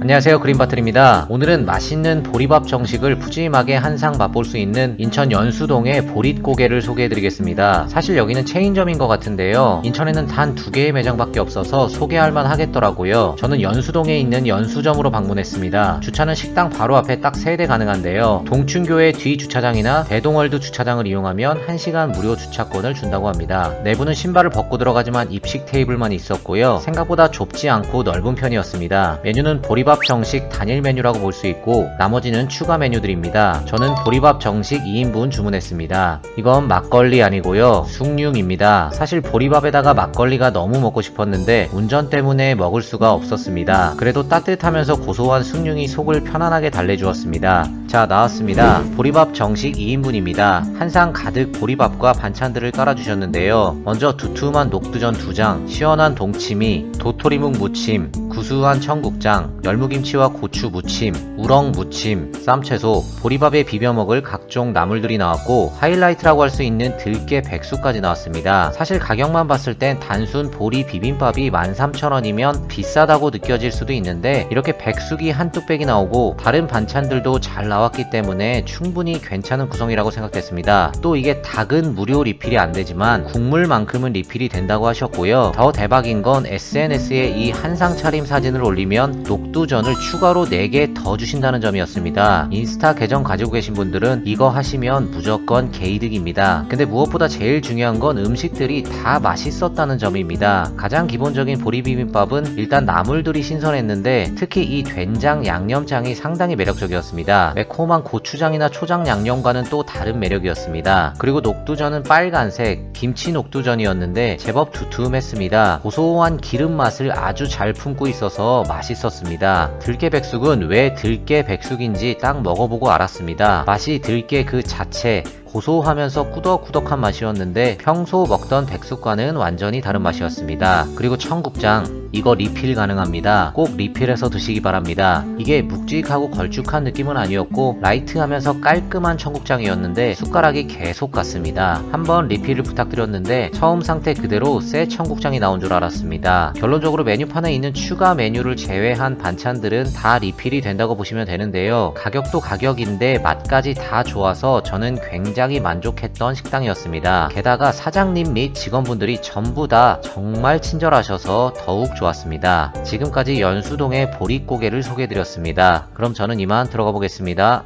안녕하세요 그린바틀입니다. 오늘은 맛있는 보리밥 정식을 푸짐하게 한상 맛볼 수 있는 인천 연수동의 보릿고개를 소개해드리겠습니다. 사실 여기는 체인점인 것 같은데요. 인천에는 단 두 개의 매장밖에 없어서 소개할만 하겠더라고요. 저는 연수동에 있는 연수점으로 방문했습니다. 주차는 식당 바로 앞에 딱세대 가능한데요. 동춘교회 뒤 주차장이나 대동월드 주차장을 이용하면 1시간 무료 주차권을 준다고 합니다. 내부는 신발을 벗고 들어가지만 입식 테이블만 있었고요. 생각보다 좁지 않고 넓은 편이었습니다. 메뉴는 보리 밥 정식 단일 메뉴라고 볼 수 있고 나머지는 추가 메뉴들입니다. 저는 보리밥 정식 2인분 주문했습니다. 이건 막걸리 아니고요. 숭늉입니다. 사실 보리밥에다가 막걸리가 너무 먹고 싶었는데 운전 때문에 먹을 수가 없었습니다. 그래도 따뜻하면서 고소한 숭늉이 속을 편안하게 달래주었습니다. 자 나왔습니다. 보리밥 정식 2인분입니다. 한 상 가득 보리밥과 반찬들을 깔아주셨는데요. 먼저 두툼한 녹두전 2장, 시원한 동치미, 도토리묵 무침, 구수한 청국장, 열무김치와 고추 무침, 우렁 무침, 쌈채소, 보리밥에 비벼 먹을 각종 나물들이 나왔고 하이라이트라고 할 수 있는 들깨 백숙까지 나왔습니다. 사실 가격만 봤을 땐 단순 보리 비빔밥이 13,000원이면 비싸다고 느껴질 수도 있는데 이렇게 백숙이 한 뚝배기 나오고 다른 반찬들도 잘 나왔기 때문에 충분히 괜찮은 구성이라고 생각됐습니다. 또 이게 닭은 무료 리필이 안 되지만 국물만큼은 리필이 된다고 하셨고요. 더 대박인 건 SNS에 이 한상 차림 사진을 올리면 녹두전을 추가로 4개 더 주신다는 점이었습니다. 인스타 계정 가지고 계신 분들은 이거 하시면 무조건 개이득입니다. 근데 무엇보다 제일 중요한 건 음식들이 다 맛있었다는 점입니다. 가장 기본적인 보리비빔밥은 일단 나물들이 신선했는데 특히 이 된장 양념장이 상당히 매력적이었습니다. 매콤한 고추장이나 초장 양념과는 또 다른 매력이었습니다. 그리고 녹두전은 빨간색 김치 녹두전이었는데 제법 두툼했습니다. 고소한 기름 맛을 아주 잘 품고 있 어서 맛있었습니다. 들깨 백숙은 왜 들깨 백숙인지 딱 먹어보고 알았습니다. 맛이 들깨 그 자체 고소하면서 꾸덕꾸덕한 맛이었는데 평소 먹던 백숙과는 완전히 다른 맛이었습니다. 그리고 청국장 이거 리필 가능합니다. 꼭 리필해서 드시기 바랍니다. 이게 묵직하고 걸쭉한 느낌은 아니었고 라이트하면서 깔끔한 청국장이었는데 숟가락이 계속 갔습니다. 한번 리필을 부탁드렸는데 처음 상태 그대로 새 청국장이 나온 줄 알았습니다. 결론적으로 메뉴판에 있는 추가 메뉴를 제외한 반찬들은 다 리필이 된다고 보시면 되는데요. 가격도 가격인데 맛까지 다 좋아서 저는 굉장히 만족했던 식당이었습니다. 게다가 사장님 및 직원분들이 전부 다 정말 친절하셔서 더욱 좋았습니다. 지금까지 연수동의 보릿고개를 소개해드렸습니다. 그럼 저는 이만 들어가 보겠습니다.